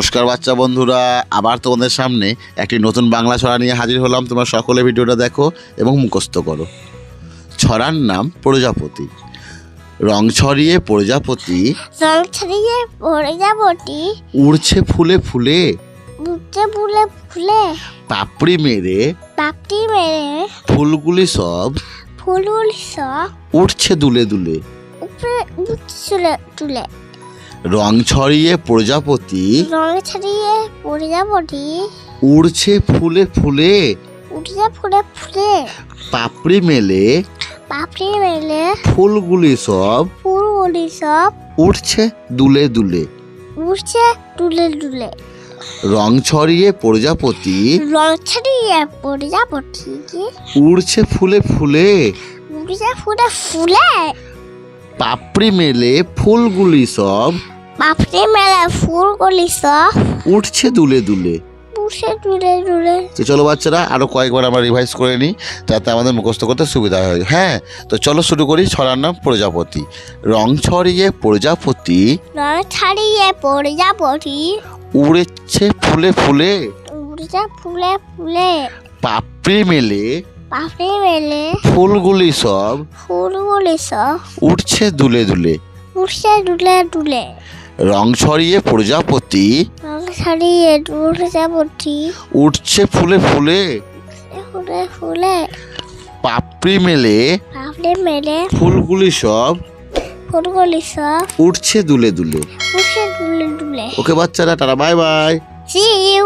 নমস্কার বাচ্চা বন্ধুরা আবার তোমাদের সামনে একটি নতুন বাংলা ছড়া নিয়ে হাজির হলাম। তোমরা সকলে ভিডিওটা দেখো এবং মুখস্থ করো। ছড়ার নাম প্রজাপতি। রং ছড়িয়ে প্রজাপতি। রং ছড়িয়ে প্রজাপতি। উড়ছে ফুলে ফুলে। বুঝতে ফুলে ফুলে। পাপড়ি মেরে। পাপটি মেরে। ফুলগুলি সব ফুলুল সব উঠছে দুলে দুলে। উপরে তুলে তুলে রং ছড়িয়ে প্রজাপতি। রং ছড়িয়ে প্রজাপতি। উড়ছে ফুলে ফুলে। উঠে ফুলে ফুলে। পাপড়ি মেলে। পাপড়ি মেলে। ফুলগুলি সব ফুলগুলি সব উঠছে দুলে দুলে। উঠছে তুলে তুলে রং ছড়িয়ে প্রজাপতি। রং ছড়িয়ে প্রজাপতি। উড়ছে ফুলে ফুলে। উঠছে ফুলে ফুলে। পাপড়ি মেলে ফুলগুলি সব পাপড়ি মেলে ফুলগুলি সব উঠছে দুলে দুলে। উঠছে তো চলো বাচ্চারা আরও কয়েকবার আমরা রিভাইজ করে নিই যাতে আমাদের মুখস্থ করতে সুবিধা হয়। হ্যাঁ তো চলো শুরু করি ছড়ার নাম প্রজাপতি। রং ছড়িয়ে প্রজাপতি। রং ছড়িয়ে প্রজাপতি। উড়েছে ফুলে ফুলে। উঠছে ফুলে ফুলে। পাপড়ি মেলে পাপড়ি মেলে ফুলগুলি সব ফুলগুলি সব উঠছে দুলে দুলে। উঠছে দুলে দুলে। রং ছড়িয়ে প্রজাপতি। রং ছড়িয়ে প্রজাপতি। উঠছে ফুলে ফুলে। ফুলে ফুলে। পাপড়ি মেলে। পাপড়ি মেলে। ফুলগুলি সব ফুলগুলি সব উঠছে দুলে দুলে। উঠছে তুলে তুলে ওকে বাচ্চারা tata bye bye. See you.